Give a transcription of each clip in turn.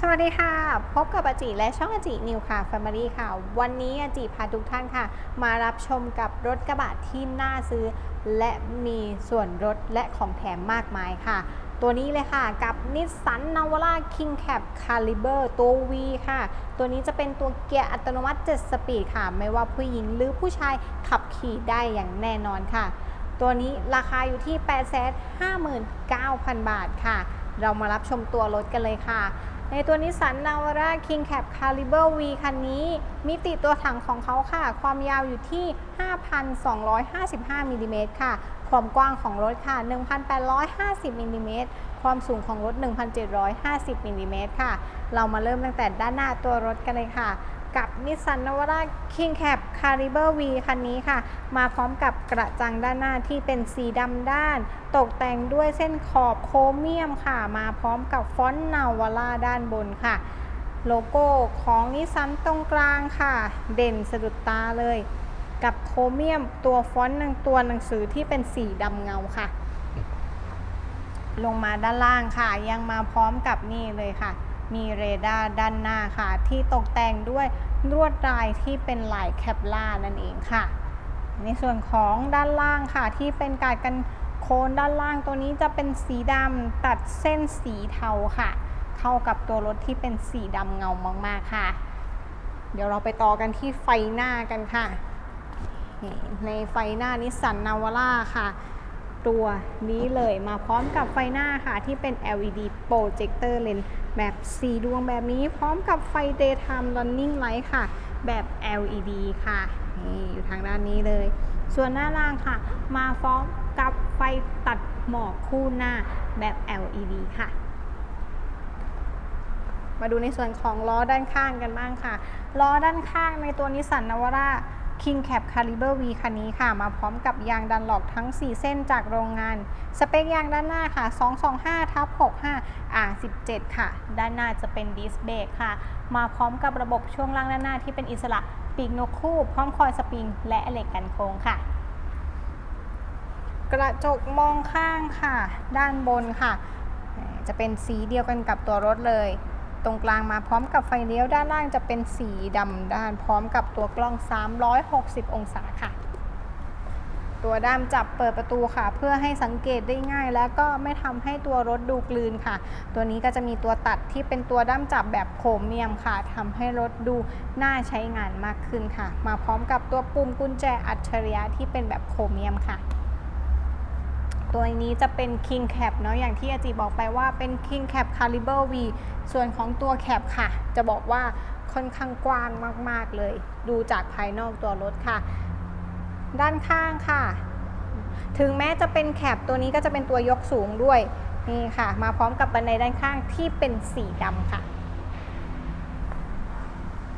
สวัสดีค่ะ พบกับอาจิและช่องอาจินิวค่ะ Family ค่ะ วันนี้อาจิพาทุกท่านค่ะ มารับชมกับรถกระบะที่น่าซื้อ และมีส่วนลดและของแถมมากมายค่ะ ตัวนี้เลยค่ะกับนิสสันนาวาร่า King Cab Caliber ตัว V ค่ะ ตัวนี้จะเป็นตัวเกียร์อัตโนมัติ 7 สปีดค่ะ ไม่ว่าผู้หญิงหรือผู้ชายขับขี่ได้อย่างแน่นอนค่ะ ตัวนี้ราคาอยู่ที่ 859,000 บาทค่ะ เรามารับชมตัวรถกันเลยค่ะ ในตัวนิสสันนาวาร่า King Cab Caliber V คันนี้ มิติตัวถังของเขาค่ะ ความยาวอยู่ที่ 5,255มิลลิเมตรค่ะ ความกว้างของรถค่ะ 1,850มิลลิเมตรความสูงของรถ 1,750มิลลิเมตรค่ะ เรามาเริ่มตั้งแต่ด้านหน้าตัวรถกันเลยค่ะ กับนิสสันนาวาร่า King Cab Caliber V คันนี้ค่ะ มาพร้อมกับกระจังด้านหน้าที่เป็นสีดำด้าน ตกแต่งด้วยเส้นขอบโครเมียมค่ะ มาพร้อมกับฟอนต์นาวาร่าด้านบนค่ะ โลโก้ของนิสสันตรงกลางค่ะ เด่นสะดุดตาเลย กับโครเมียมตัวฟอนต์ตัวหนังสือที่เป็นสีดำเงาค่ะ ลงมาด้านล่างค่ะ ยังมาพร้อมกับนี่เลยค่ะ มีเรดาร์ด้านหน้าค่ะ ที่ตกแต่งด้วยลวดลายที่เป็นลายแคปล่านั่นเองค่ะ ในส่วนของด้านล่างค่ะที่เป็นการกันโคนด้านล่างตัวนี้จะเป็นสีดำตัดเส้นสีเทาค่ะ เข้ากับตัวรถที่เป็นสีดำเงามากๆค่ะ เดี๋ยวเราไปต่อกันที่ไฟหน้ากันค่ะ ในไฟหน้านิสสันนาวาร่าค่ะ ตัวนี้เลยมาพร้อมกับไฟหน้าค่ะที่เป็น LED projector lens แบบสีดวงแบบนี้พร้อมกับไฟ daytime running light ค่ะ แบบ LED ค่ะ นี่อยู่ทางด้านนี้เลย ส่วนหน้าล่างค่ะ มาพร้อมกับไฟตัดหมอกคู่หน้าแบบ LED ค่ะ มาดูในส่วนของล้อด้านข้างกันบ้างค่ะ ล้อด้านข้างในตัวนิสสันนวาร่า King Cab Caliber V คันนี้ค่ะ มาพร้อมกับยางดันหลอกทั้ง 4 เส้นจากโรงงาน สเปคยางด้านหน้าค่ะ 225ทับ65 R17 ค่ะ ด้านหน้าจะเป็นดิสเบรกค่ะ มาพร้อมกับระบบช่วงล่างด้านหน้าที่เป็นอิสระปีกนกคู่พร้อมคอยสปริง และเหล็กกันโค้งค่ะ กระจกมองข้างค่ะ ด้านบนค่ะ จะเป็นสีเดียวกันกับตัวรถเลย ตรงกลางมาพร้อมกับไฟเลี้ยวด้านล่างจะเป็นสีดำด้านพร้อมกับตัวกล้อง 360 องศาค่ะ ตัวด้ามจับเปิดประตูค่ะ เพื่อให้สังเกตได้ง่าย แล้วก็ไม่ทำให้ตัวรถดูกลืนค่ะ ตัวนี้ก็จะมีตัวตัดที่เป็นตัวด้ามจับแบบโครเมียมค่ะทำให้รถดูน่าใช้งานมากขึ้นค่ะ มาพร้อมกับตัวปุ่มกุญแจอัจฉริยะที่เป็นแบบโครเมียมค่ะ ตัวนี้จะเป็น King Cap เนาะอย่างที่อาจีบอกไปว่าเป็น King Cap Caliber V ส่วนของตัวแคปค่ะ จะบอกว่าค่อนข้างกว้างมาก ๆ เลย ดูจากภายนอกตัวรถค่ะ ด้านข้างค่ะ ถึงแม้จะเป็นแคปตัวนี้ก็จะเป็นตัวยกสูงด้วย นี่ค่ะ มาพร้อมกับบันไดด้านข้างที่เป็นสีดำค่ะ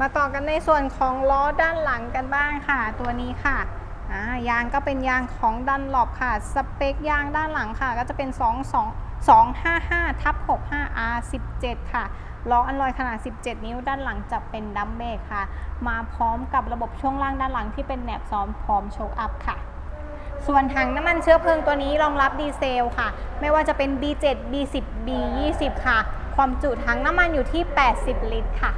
มาต่อกันในส่วนของล้อด้านหลังกันบ้างค่ะ ตัวนี้ค่ะ ยางก็เป็นยางของดันหลบค่ะ สเปคยางด้านหลังค่ะ ก็จะเป็น 2 2 255ทับ65 R17 ค่ะล้ออันลอยขนาด 17 นิ้วด้านหลังจะเป็นดัมเบรกค่ะ มาพร้อมกับระบบช่วงล่างด้านหลังที่เป็นแหนบซ้อมพร้อมโชคอัพค่ะ ส่วนถังน้ำมันเชื้อเพลิงตัวนี้รองรับดีเซลค่ะ ไม่ว่าจะเป็น B7 B10 B20 ค่ะ ความจุถังน้ำมันอยู่ที่ 80 ลิตรค่ะ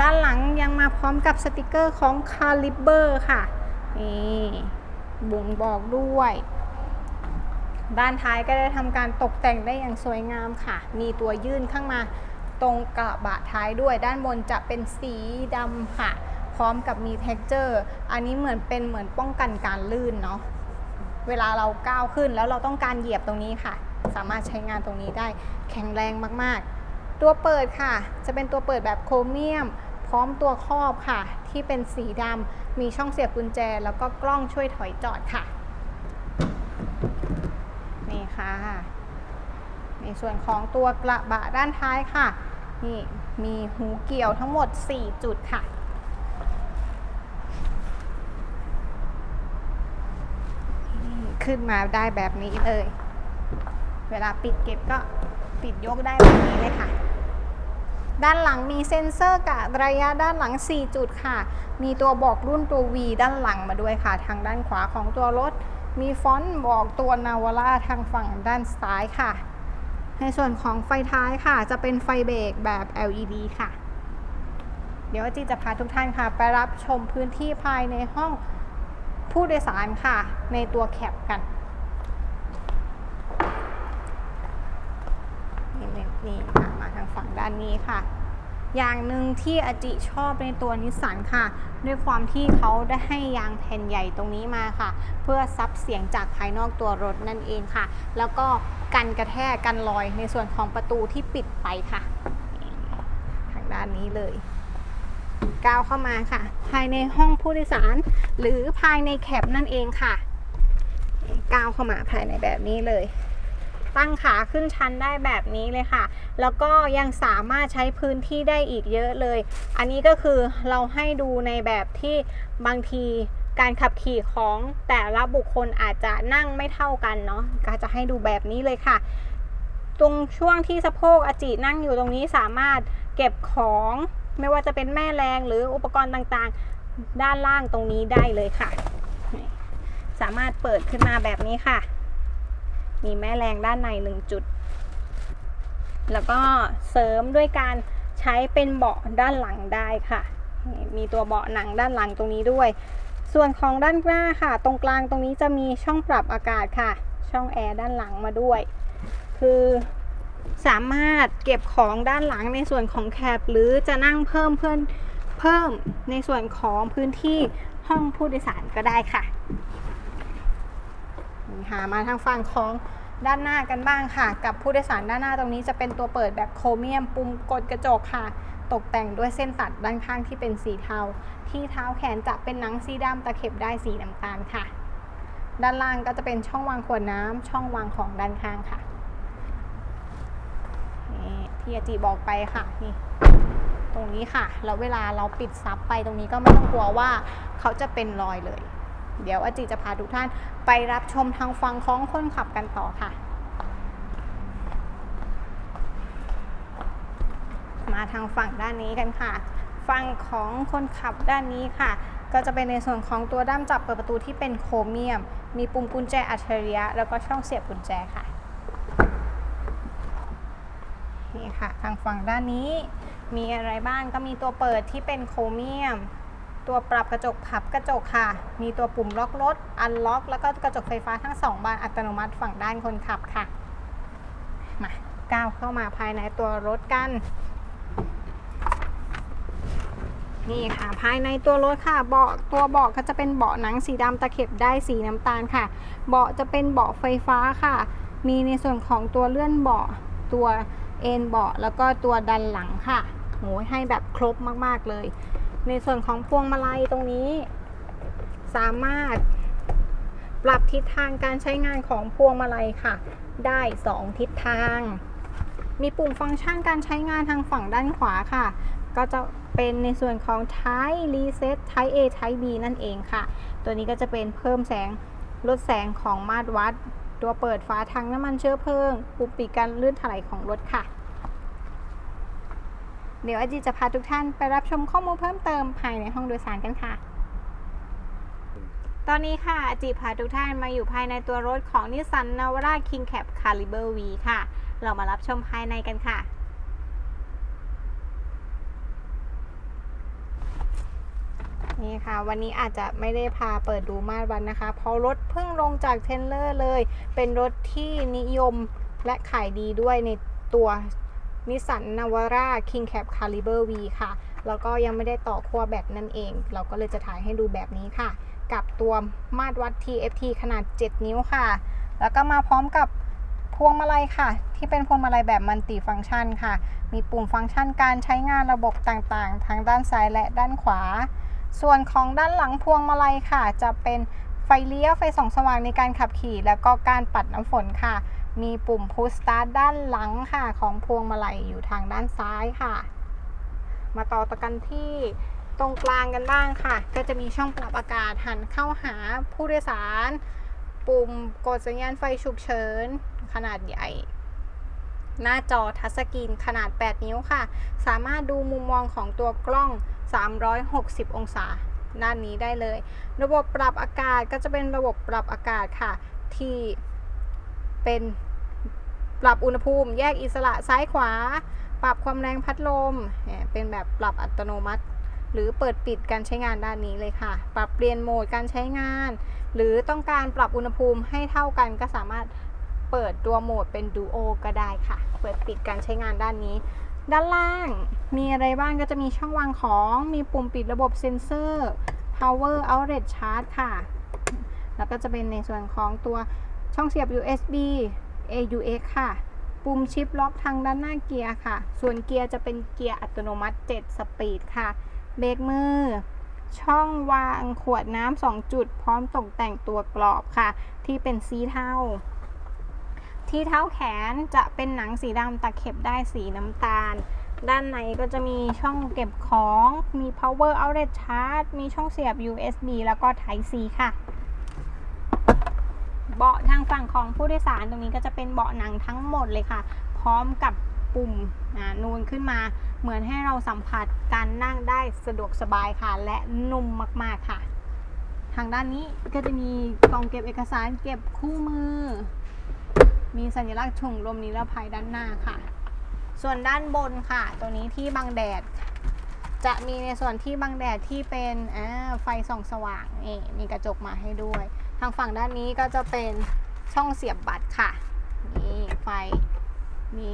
ด้านหลังยังมาพร้อมกับสติกเกอร์ของ Caliber ค่ะ นี่บ่งบอกด้วย ด้านท้ายก็ได้ทำการตกแต่งได้อย่างสวยงามค่ะ มีตัวยื่นข้างมาตรงกระบะท้ายด้วย ด้านบนจะเป็นสีดำค่ะ พร้อมกับมี t e x t อร์ อันนี้เหมือนเป็นเหมือนป้องกันการลื่นเนาะ เวลาเราก้าวขึ้นแล้วเราต้องการเหยียบตรงนี้ค่ะ สามารถใช้งานตรงนี้ได้แข็งแรงมากๆ ตัวเปิดค่ะ จะเป็นตัวเปิดแบบโครเมียม พร้อมตัวครอบค่ะ ที่เป็นสีดำมีช่องเสียบกุญแจ แล้วก็กล้องช่วยถอยจอดค่ะ นี่ค่ะในส่วนของตัวกระบะด้านท้ายค่ะ นี่มีหูเกี่ยวทั้งหมด 4 จุดค่ะนี่ขึ้นมาได้แบบนี้เลย เวลาปิดเก็บก็ปิดยกได้แบบนี้เลยค่ะ ด้านหลังมีเซ็นเซอร์กะระยะด้านหลัง 4 จุดค่ะ มีตัวบอกรุ่นตัว V ด้านหลังมาด้วยค่ะ ทางด้านขวาของตัวรถ มีฟอนต์บอกตัวนาวาร่าทางฝั่งด้านซ้ายค่ะ ในส่วนของไฟท้ายค่ะ จะเป็นไฟเบรกแบบ LED ค่ะ เดี๋ยวจีจะพาทุกท่านค่ะ ไปรับชมพื้นที่ภายในห้องผู้โดยสารค่ะ ในตัวแคปกันนี่นี่ค่ะมาทางฝั่งด้า นนี้ค่ะ อย่างหนึ่งที่อจิชอบในตัวนิสสันค่ะ ด้วยความที่เขาได้ให้ยางแผ่นใหญ่ตรงนี้มาค่ะ เพื่อซับเสียงจากภายนอกตัวรถนั่นเองค่ะ แล้วก็กันกระแทกกันรอยในส่วนของประตูที่ปิดไปค่ะ ทางด้านนี้เลยก้าวเข้ามาค่ะ ภายในห้องผู้โดยสาร หรือภายในแคปนั่นเองค่ะก้าวเข้ามาภายในแบบนี้เลย ตั้งขาขึ้นชันได้แบบนี้เลยค่ะ แล้วก็ยังสามารถใช้พื้นที่ได้อีกเยอะเลย อันนี้ก็คือเราให้ดูในแบบที่บางทีการขับขี่ของแต่ละบุคคลอาจจะนั่งไม่เท่ากันเนาะก็จะให้ดูแบบนี้เลยค่ะ ตรงช่วงที่สะโพกอาจินั่งอยู่ตรงนี้สามารถเก็บของไม่ว่าจะเป็นแม่แรงหรืออุปกรณ์ต่างๆ ด้านล่างตรงนี้ได้เลยค่ะ สามารถเปิดขึ้นมาแบบนี้ค่ะ มีแม่แรงด้านในหนึ่งจุด แล้วก็เสริมด้วยการใช้เป็นเบาะด้านหลังได้ค่ะ มีตัวเบาะหนังด้านหลังตรงนี้ด้วย ส่วนของด้านหน้าค่ะ ตรงกลางตรงนี้จะมีช่องปรับอากาศค่ะ ช่องแอร์ด้านหลังมาด้วย คือสามารถเก็บของด้านหลังในส่วนของแคบหรือจะนั่งเพิ่มเพื่อนเพิ่มในส่วนของพื้นที่ห้องผู้โดยสารก็ได้ค่ะ นี่ค่ะมาทางฝั่งของด้านหน้ากันบ้างค่ะ กับผู้โดยสารด้านหน้าตรงนี้จะเป็นตัวเปิดแบบโครเมียมปุ่มกดกระจกค่ะ ตกแต่งด้วยเส้นตัดด้านข้างที่เป็นสีเทา ที่เท้าแขนจะเป็นหนังสีดำตะเข็บได้สีน้ำตาลค่ะ ด้านล่างก็จะเป็นช่องวางขวดน้ำช่องวางของด้านข้างค่ะนี่ที่อาจีบอกไปค่ะนี่ตรงนี้ค่ะแล้วเวลาเราปิดซับไปตรงนี้ก็ไม่ต้องกลัวว่าเขาจะเป็นรอยเลย เดี๋ยวอาจิจะพาทุกท่านไปรับชมทางฟังของคนขับกันต่อค่ะ มาทางฝั่งด้านนี้กันค่ะ ฝั่งของคนขับด้านนี้ค่ะ ก็จะเป็นในส่วนของตัวด้ามจับเปิดประตูที่เป็นโครเมียม มีปุ่มกุญแจอัจฉริยะ แล้วก็ช่องเสียบกุญแจค่ะนี่ค่ะ ทางฝั่งด้านนี้มีอะไรบ้างก็มีตัวเปิดที่เป็นโครเมียม ตัวปรับกระจกพับกระจกค่ะ มีตัวปุ่มล็อกรถอันล็อก แล้วก็กระจกไฟฟ้าทั้งสองบานอัตโนมัติฝั่งด้านคนขับค่ะ มาก้าวเข้ามาภายในตัวรถกัน นี่ค่ะ ภายในตัวรถค่ะ เบาะตัวเบาะก็จะเป็นเบาะหนังสีดำตะเข็บได้สีน้ำตาลค่ะ เบาะจะเป็นเบาะไฟฟ้าค่ะ มีในส่วนของตัวเลื่อนเบาะตัวเอ็นเบาะแล้วก็ตัวดันหลังค่ะโหให้แบบครบมาก ๆ เลย ในส่วนของพวงมาลัยตรงนี้ สามารถปรับทิศทางการใช้งานของพวงมาลัยค่ะ ได้ 2 ทิศทาง มีปุ่มฟังก์ชันการใช้งานทางฝั่งด้านขวาค่ะ ก็จะเป็นในส่วนของ Type Reset Type A Type B นั่นเองค่ะ ตัวนี้ก็จะเป็นเพิ่มแสงลดแสงของมาตรวัด ตัวเปิดฝาถังน้ำมันเชื้อเพลิง ปุ่มปิดการลื่นถลายของรถค่ะ เดี๋ยวอาจีจะพาทุกท่านไปรับชมข้อมูลเพิ่มเติมภายในห้องโดยสารกันค่ะ ตอนนี้ค่ะอาจีพาทุกท่านมาอยู่ภายในตัวรถของ Nissan Navara King Cab Caliber V ค่ะ เรามารับชมภายในกันค่ะนี่ค่ะ วันนี้อาจจะไม่ได้พาเปิดดูมาตรวันนะคะ เพราะรถเพิ่งลงจากเทนเลอร์เลย เป็นรถที่นิยมและขายดีด้วยในตัว นิสสันนาวาร่า King Cab Caliber V ค่ะ แล้วก็ยังไม่ได้ต่อขั้วแบตนั่นเอง เราก็เลยจะถ่ายให้ดูแบบนี้ค่ะ กับตัวมาตรวัด TFT ขนาด 7 นิ้วค่ะ แล้วก็มาพร้อมกับพวงมาลัยค่ะ ที่เป็นพวงมาลัยแบบมัลติฟังก์ชันค่ะ มีปุ่มฟังก์ชันการใช้งานระบบต่างๆ ทั้งด้านซ้ายและด้านขวา ส่วนของด้านหลังพวงมาลัยค่ะ จะเป็นไฟเลี้ยวไฟส่องสว่างในการขับขี่ แล้วก็การปัดน้ำฝนค่ะ มีปุ่มพุชสตาร์ทด้านหลังค่ะ ของพวงมาลัยอยู่ทางด้านซ้ายค่ะ มาต่อตะกันที่ตรงกลางกันบ้างค่ะ ก็จะมีช่องปรับอากาศหันเข้าหาผู้โดยสาร ปุ่มกดสัญญาณไฟฉุกเฉิน ขนาดใหญ่ หน้าจอทัชสกรีนขนาด 8 นิ้วค่ะ สามารถดูมุมมองของตัวกล้อง 360 องศาด้านนี้ได้เลย ระบบปรับอากาศก็จะเป็นระบบปรับอากาศค่ะ ที่ เป็นปรับอุณหภูมิ แยกอิสระซ้ายขวา ปรับความแรงพัดลม เป็นแบบปรับอัตโนมัติ หรือเปิดปิดการใช้งานด้านนี้เลยค่ะ ปรับเปลี่ยนโหมดการใช้งาน หรือต้องการปรับอุณหภูมิให้เท่ากันก็สามารถเปิดตัวโหมดเป็นดูโอก็ได้ค่ะ เปิดปิดการใช้งานด้านนี้ ด้านล่างมีอะไรบ้างก็จะมีช่องวางของ มีปุ่มปิดระบบเซ็นเซอร์ power outlet charge ค่ะ แล้วก็จะเป็นในส่วนของตัว ช่องเสียบ USB AUX ค่ะ ปุ่มชิปล็อกทางด้านหน้าเกียร์ค่ะ ส่วนเกียร์จะเป็นเกียร์อัตโนมัติ 7 สปีดค่ะ เบรกมือ ช่องวางขวดน้ำ2จุด พร้อมตกแต่งตัวกรอบค่ะ ที่เป็นสีเทา ที่เท้าแขนจะเป็นหนังสีดำตะเข็บได้สีน้ำตาล ด้านในก็จะมีช่องเก็บของ มี power outlet charge มีช่องเสียบ USB แล้วก็ Type C ค่ะ เบาะทางฝั่งของผู้โดยสารตรงนี้ก็จะเป็นเบาะหนังทั้งหมดเลยค่ะ พร้อมกับปุ่มนูนขึ้นมาเหมือนให้เราสัมผัสการนั่งได้สะดวกสบายค่ะ และนุ่มมากๆค่ะ ทางด้านนี้ก็จะมีกล่องเก็บเอกสารเก็บคู่มือ มีสัญลักษณ์ถุงลมนิรภัยด้านหน้าค่ะ ส่วนด้านบนค่ะ ตัวนี้ที่บังแดด จะมีในส่วนที่บังแดดที่เป็นไฟส่องสว่างนี่มีกระจกมาให้ด้วย ทางฝั่งด้านนี้ก็จะเป็นช่องเสียบบัตรค่ะนี่ไฟมี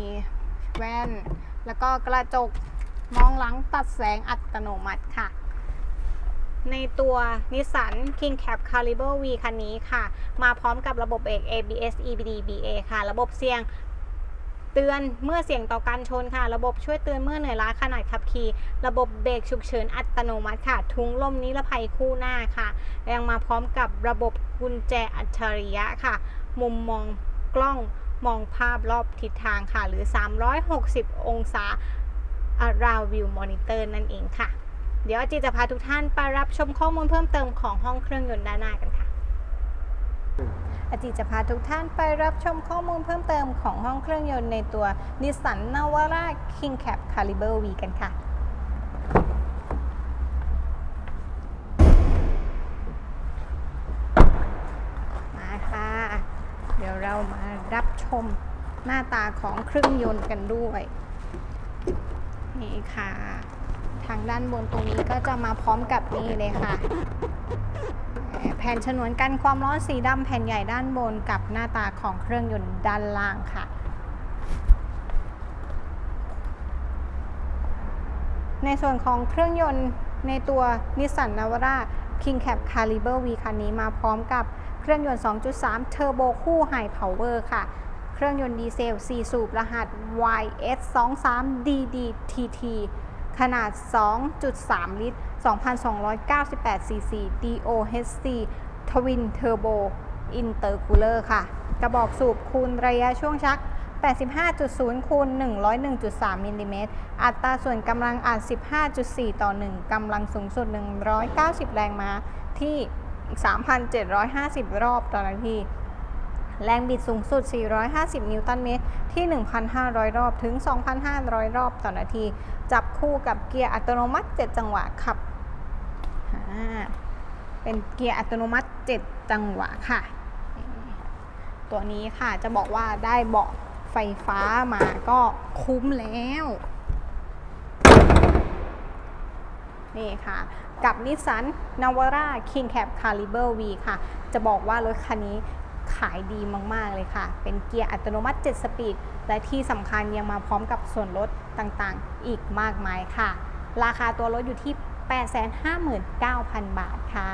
แว่น แล้วก็กระจกมองหลังตัดแสงอัตโนมัติค่ะ ในตัวนิสสัน King Cap Caliber V คันนี้ค่ะ มาพร้อมกับระบบเอก ABS EBD BA ค่ะ ระบบเสียงเตือนเมื่อเสี่ยงต่อการชนค่ะ ระบบช่วยเตือนเมื่อเหนื่อยล้าขณะขับขี่ ระบบเบรกฉุกเฉินอัตโนมัติค่ะ ทุงลมนิรภัยคู่หน้าค่ะ ยังมาพร้อมกับระบบ กุญแจอัจฉริยะค่ะ มุมมองกล้องมองภาพรอบทิศทางค่ะ หรือ 360 องศา Around View Monitor นั่นเองค่ะ เดี๋ยวอาจีจะพาทุกท่านไปรับชมข้อมูลเพิ่มเติมของห้องเครื่องยนต์ด้านหน้ากันค่ะอาจิจะพาทุกท่านไปรับชมข้อมูลเพิ่มเติมของห้องเครื่องยนต์ในตัว Nissan Navara King Cap Caliber V กันค่ะ มาค่ะ เดี๋ยวเรามารับ ชมหน้าตาของเครื่องยนต์กันด้วยนี่ค่ะ ทางด้านบนตรงนี้ก็จะมาพร้อมกับนี่เลยค่ะ แผ่นฉนวนกันความร้อนสีดำแผ่นใหญ่ด้านบนกับหน้าตาของเครื่องยนต์ด้านล่างค่ะในส่วนของเครื่องยนต์ในตัว Nissan Navara King Cap Caliber V คันนี้มาพร้อมกับเครื่องยนต์ 2.3 Turbo คู่ High Power ค่ะ เครื่องยนต์ดีเซล 4 สูบ รหัส YS23DDTT ขนาด 2.3 ลิตร 2,298ซีซี DOHC Twin Turbo Intercooler ค่ะ กระบอกสูบคูณระยะช่วงชัก 85.0คูณ101.3มิลลิเมตร อัตราส่วนกำลังอัด 15.4 ต่อ 1 กำลังสูงสุด 190 แรงม้าที่ 3,750 รอบต่อนาที แรงบิดสูงสุด 450 นิวตันเมตร ที่ 1,500 รอบถึง 2,500 รอบต่อนาที จับคู่กับเกียร์อัตโนมัติ 7 จังหวะขับ เป็นเกียร์อัตโนมัติ 7 จังหวะค่ะ ตัวนี้ค่ะจะบอกว่าได้เบาะไฟฟ้ามาก็คุ้มแล้ว นี่ค่ะกับนิสสันนาวาร่า King Cap Caliber V ค่ะ จะบอกว่ารถคันนี้ ขายดีมาก ๆ เลยค่ะ เป็นเกียร์อัตโนมัติ 7 สปีด และที่สำคัญยังมาพร้อมกับส่วนลดต่างๆ อีกมากมายค่ะ ราคาตัวรถอยู่ที่ 859,000 บาทค่ะ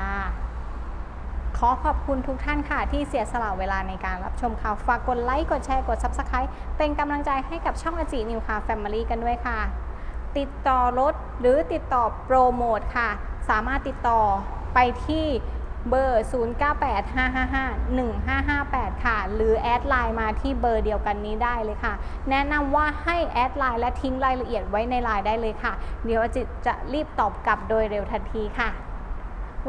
ขอขอบคุณทุกท่านค่ะ ที่เสียสละเวลาในการรับชมข่าว ฝากกดไลค์ กดแชร์ กด Subscribe เป็นกำลังใจให้กับช่องอจินิวค่ะ Family กันด้วยค่ะ ติดต่อรถหรือติดต่อโปรโมทค่ะ สามารถติดต่อไปที่ เบอร์ 0985551558 ค่ะ หรือแอดไลน์มาที่เบอร์เดียวกันนี้ได้เลยค่ะ แนะนำว่าให้แอดไลน์และทิ้งรายละเอียดไว้ในไลน์ได้เลยค่ะ เดี๋ยวอจิจะรีบตอบกลับโดยเร็วทันทีค่ะ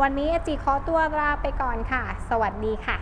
วันนี้อจิขอตัวลาไปก่อนค่ะ สวัสดีค่ะ